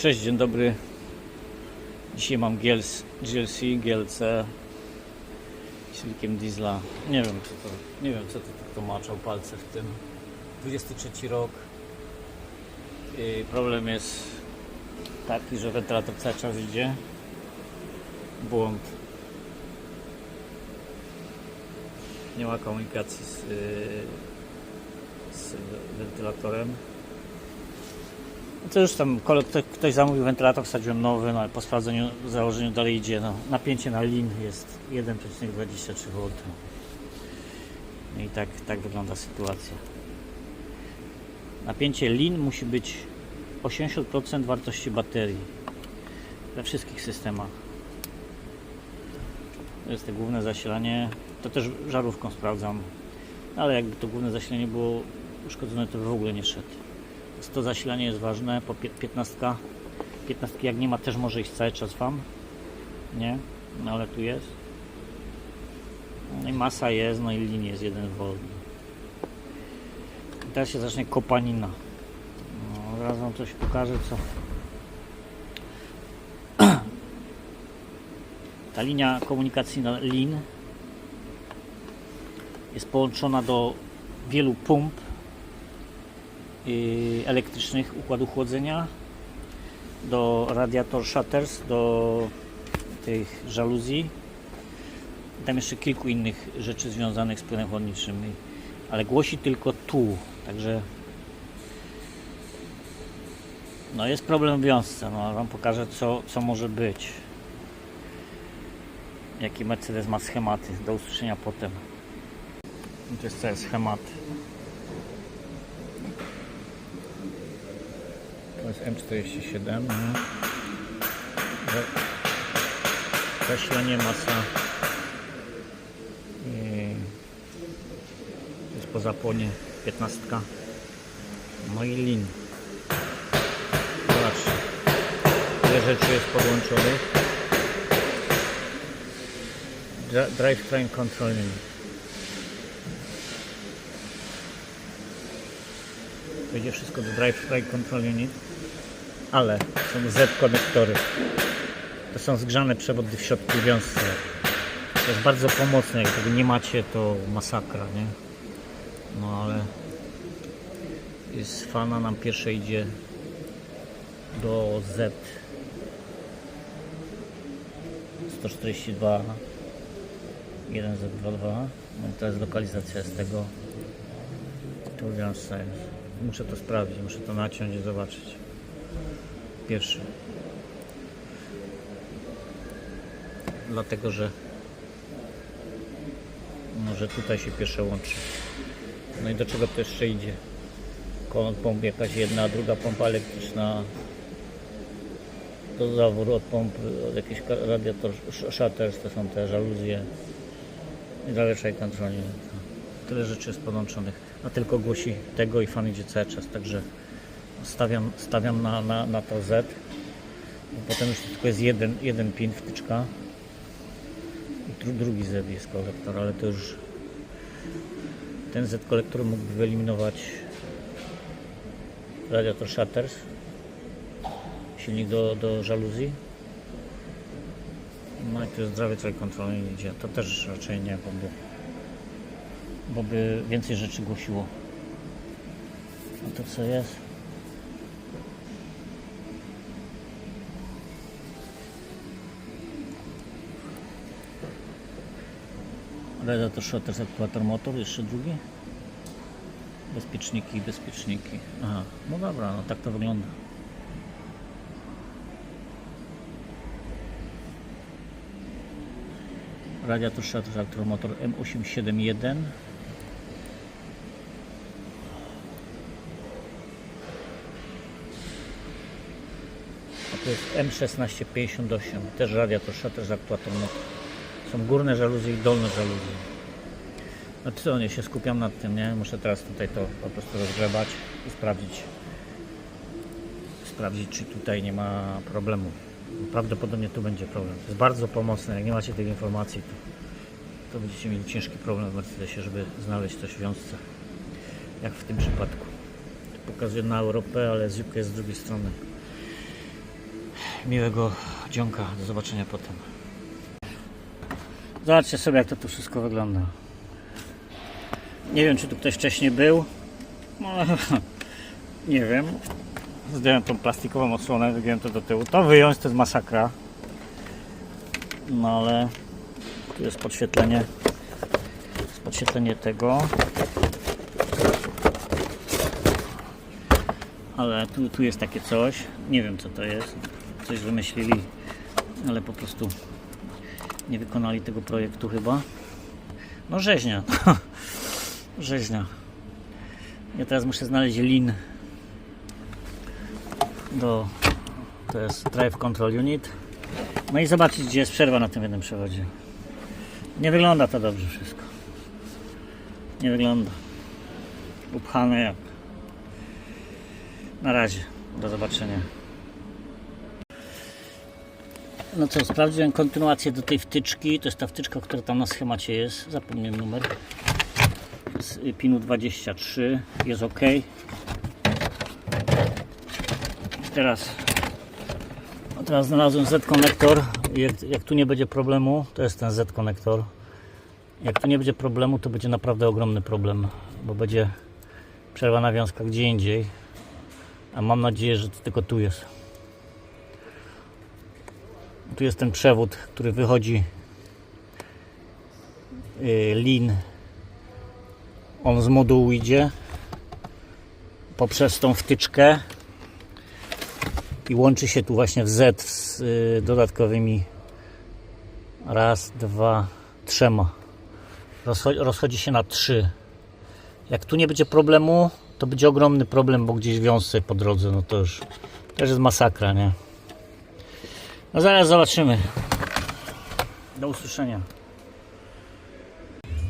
Cześć, dzień dobry. Dzisiaj mam GLC, GLC, silnikiem diesla. Nie wiem, co to, nie wiem, co to tak to maczał palce w tym. 23 rok. I problem jest taki, że wentylator cały czas idzie. Błąd. Nie ma komunikacji z, yy, z wentylatorem. To już tam kole- kto- ktoś zamówił wentylator, wsadziłem nowy, no ale po sprawdzeniu, założeniu dalej idzie. No, napięcie na lin jest 1,23 V. No I tak, tak wygląda sytuacja. Napięcie lin musi być 80% wartości baterii we wszystkich systemach. To jest to główne zasilanie. To też żarówką sprawdzam. Ale jakby to główne zasilanie było uszkodzone, to by w ogóle nie szedł. To zasilanie jest ważne, po pie- 15. 15 jak nie ma też może iść cały czas Wam. Nie? No ale tu jest. No i masa jest, no i linia jest 1 V. I teraz się zacznie kopanina. No, zaraz Wam coś pokażę co. Ta linia komunikacyjna LIN jest połączona do wielu pomp y, elektrycznych układu chłodzenia, do radiator shutters, do tych żaluzji. I Tam jeszcze kilku innych rzeczy związanych z płynem chłodniczym, ale głosi tylko tu, także no jest problem w wiązce, no wam pokażę co, co może być. Jaki Mercedes ma schematy, do usłyszenia potem. To jest cały schemat. Jest M47. mhm. Za- Zasilanie masa. To jest po zapłonie 15. No i lin. Zobaczcie. Ile rzeczy jest podłączonych. Dri- Drivetrain controlling. Wejdzie wszystko do Drivetrain Control Unit, ale są Z konektory. To są zgrzane przewody w środku wiązce. To jest bardzo pomocne, jak tego nie macie, to masakra, nie? No ale z fana nam pierwsze idzie do Z 142 1Z22 no to jest lokalizacja z tego tu jest muszę to sprawdzić, muszę to naciąć i zobaczyć pierwszy. Dlatego, że może tutaj się pierwsze łączy. No i do czego to jeszcze idzie? Koło pomp jakaś jedna, druga pompa elektryczna. Do zaworu od pompy, od jakiś ka- radiator sh- shutters, to są te żaluzje. I dalszej kontroli. Tyle rzeczy jest podłączonych, a tylko głosi tego i fan idzie cały czas, także stawiam, stawiam na, na, na to Z. Potem już tylko jest jeden, jeden pin, wtyczka i dru, drugi Z jest kolektor, ale to już ten Z kolektor mógłby wyeliminować radiator shutters silnik do, do żaluzji. No i tu jest zdrowie trój kontrolny idzie. To też raczej nie, bo by, bo by więcej rzeczy głosiło. A to co jest? Radiator shutter, aktuator motor, jeszcze drugi? Bezpieczniki, bezpieczniki. Aha, no dobra, no tak to wygląda. Radiator shutter, aktuator motor M871. A to jest M1658, też radiator shutter, aktuator motor. Są górne żaluzje i dolne żaluzje. No co, nie się skupiam nad tym, nie? Muszę teraz tutaj to po prostu rozgrzebać i sprawdzić, sprawdzić, czy tutaj nie ma problemu. Prawdopodobnie tu będzie problem. To jest bardzo pomocne. Jak nie macie tych informacji, to, to będziecie mieli ciężki problem w Mercedesie, żeby znaleźć coś w wiązce. Jak w tym przypadku. Tu pokazuję na Europę, ale z UK jest z drugiej strony. miłego dzionka. Do zobaczenia potem. Zobaczcie sobie, jak to tu wszystko wygląda. Nie wiem, czy tu ktoś wcześniej był. No, nie wiem. Zdjąłem tą plastikową osłonę, wygiąłem to do tyłu. To wyjąć to jest masakra. No ale tu jest podświetlenie. Jest podświetlenie tego. Ale tu, tu jest takie coś. Nie wiem co to jest. Coś wymyślili, ale po prostu nie wykonali tego projektu chyba. No rzeźnia. rzeźnia. Ja teraz muszę znaleźć lin do to jest Drive Control Unit. No i zobaczyć gdzie jest przerwa na tym jednym przewodzie. Nie wygląda to dobrze wszystko. Nie wygląda. Upchane jak. Na razie. Do zobaczenia. No co, sprawdziłem kontynuację do tej wtyczki. To jest ta wtyczka, która tam na schemacie jest. Zapomniałem numer. Z pinu 23. Jest ok. Teraz, no teraz znalazłem Z-konektor. Jak, jak tu nie będzie problemu, to jest ten Z-konektor. Jak tu nie będzie problemu, to będzie naprawdę ogromny problem, bo będzie przerwa nawiązka gdzie indziej. A mam nadzieję, że to tylko tu jest. Tu jest ten przewód, który wychodzi yy, lin. On z modułu idzie poprzez tą wtyczkę i łączy się tu właśnie w Z z y, dodatkowymi raz, dwa, trzema. Rozchodzi, się na trzy. Jak tu nie będzie problemu, to będzie ogromny problem, bo gdzieś wiąże po drodze, no to już też jest masakra, nie? No zaraz zobaczymy. Do usłyszenia.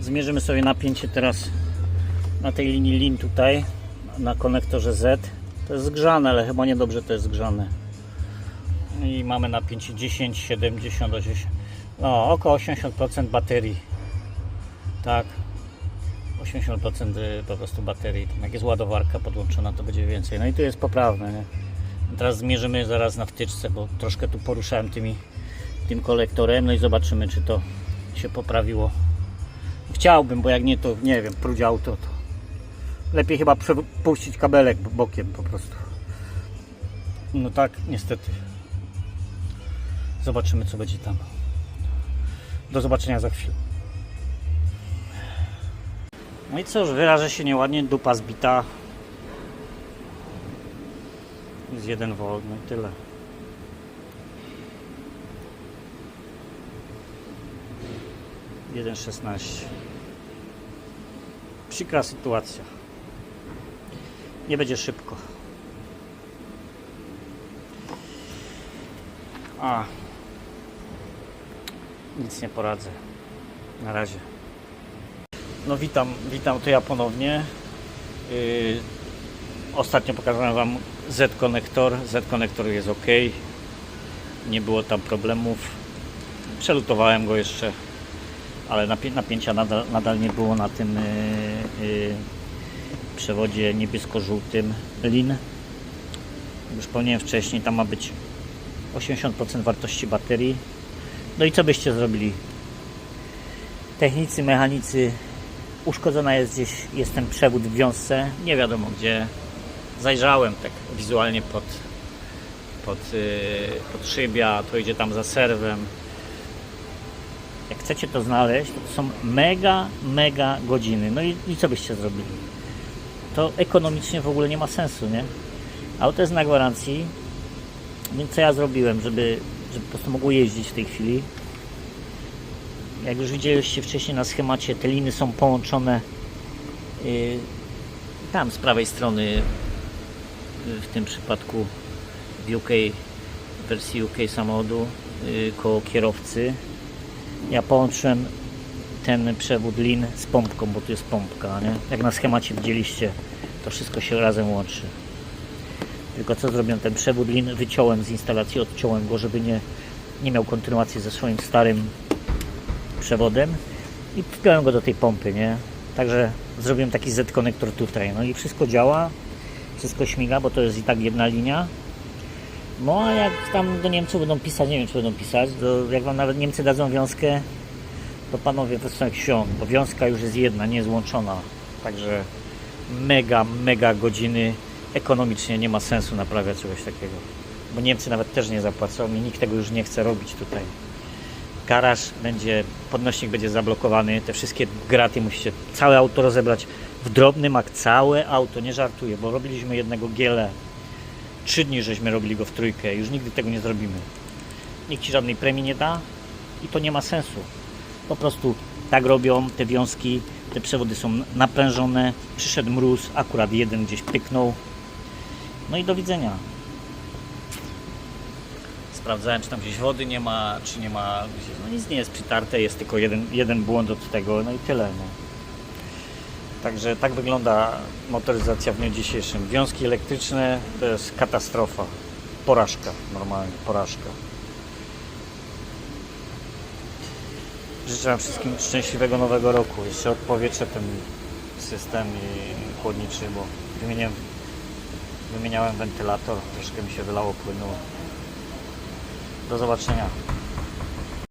Zmierzymy sobie napięcie teraz na tej linii lin tutaj, na konektorze Z. To jest zgrzane, ale chyba niedobrze to jest zgrzane. I mamy napięcie 10, 70, 80, no około 80% baterii. Tak. 80% y, po prostu baterii. Jak jest ładowarka podłączona, to będzie więcej. No i tu jest poprawne. Nie? Teraz zmierzymy zaraz na wtyczce, bo troszkę tu poruszałem tymi, tym kolektorem. No i zobaczymy, czy to się poprawiło. Chciałbym, bo jak nie, to nie wiem, próć auto, to lepiej chyba przepuścić kabelek bokiem po prostu. No tak, niestety. Zobaczymy, co będzie tam. Do zobaczenia za chwilę. No i cóż, wyrażę się nieładnie, dupa zbita. Jest 1 V, no i tyle. Jeden szesnaście. Przykra sytuacja. Nie będzie szybko. A. Nic nie poradzę. Na razie. No witam, witam to ja ponownie. Yy, ostatnio pokazałem Wam Z-konektor. Z-konektor jest ok. Nie było tam problemów. Przelutowałem go jeszcze, ale napię- napięcia nadal, nadal nie było na tym yy, yy, przewodzie niebiesko-żółtym lin. Już wspomniałem wcześniej, tam ma być 80% wartości baterii. No i co byście zrobili? Technicy, mechanicy, uszkodzona jest gdzieś, jest ten przewód w wiązce, nie wiadomo gdzie. Zajrzałem tak wizualnie pod, pod, yy, pod szybia, to idzie tam za serwem. Jak chcecie to znaleźć, to, są mega, mega godziny. No i, i co byście zrobili? To ekonomicznie w ogóle nie ma sensu, nie? Auto jest na gwarancji, więc co ja zrobiłem, żeby, żeby po prostu mogło jeździć w tej chwili? Jak już widzieliście wcześniej na schemacie, te liny są połączone yy, tam z prawej strony, w tym przypadku w UK, wersji UK samochodu, yy, koło kierowcy. Ja połączyłem ten przewód lin z pompką, bo tu jest pompka, nie? Jak na schemacie widzieliście, to wszystko się razem łączy. Tylko co zrobiłem? Ten przewód lin wyciąłem z instalacji, odciąłem go, żeby nie, nie miał kontynuacji ze swoim starym przewodem i wpiąłem go do tej pompy, nie? Także zrobiłem taki Z-konektor tutaj. No i wszystko działa, wszystko śmiga, bo to jest i tak jedna linia. No a jak tam do Niemców będą pisać, nie wiem czy będą pisać, to jak wam nawet Niemcy dadzą wiązkę, to panowie jak świąt, bo wiązka już jest jedna, nie złączona. Także mega, mega godziny ekonomicznie nie ma sensu naprawiać czegoś takiego. Bo Niemcy nawet też nie zapłacą i nikt tego już nie chce robić tutaj. Garaż będzie, podnośnik będzie zablokowany, te wszystkie graty musicie całe auto rozebrać w drobnym, jak całe auto, nie żartuję, bo robiliśmy jednego giele. Trzy dni żeśmy robili go w trójkę, już nigdy tego nie zrobimy. Nikt ci żadnej premii nie da i to nie ma sensu. Po prostu tak robią te wiązki, te przewody są naprężone, przyszedł mróz, akurat jeden gdzieś pyknął. No i do widzenia. Sprawdzałem, czy tam gdzieś wody nie ma, czy nie ma. No nic nie jest przytarte, jest tylko jeden, jeden błąd od tego, no i tyle. No. Także tak wygląda motoryzacja w dniu dzisiejszym. Wiązki elektryczne to jest katastrofa. Porażka, normalnie, porażka. Życzę Wam wszystkim szczęśliwego nowego roku. Jeszcze odpowietrzę ten system chłodniczy, bo wymieniłem, wymieniałem wentylator, troszkę mi się wylało płynu. Do zobaczenia.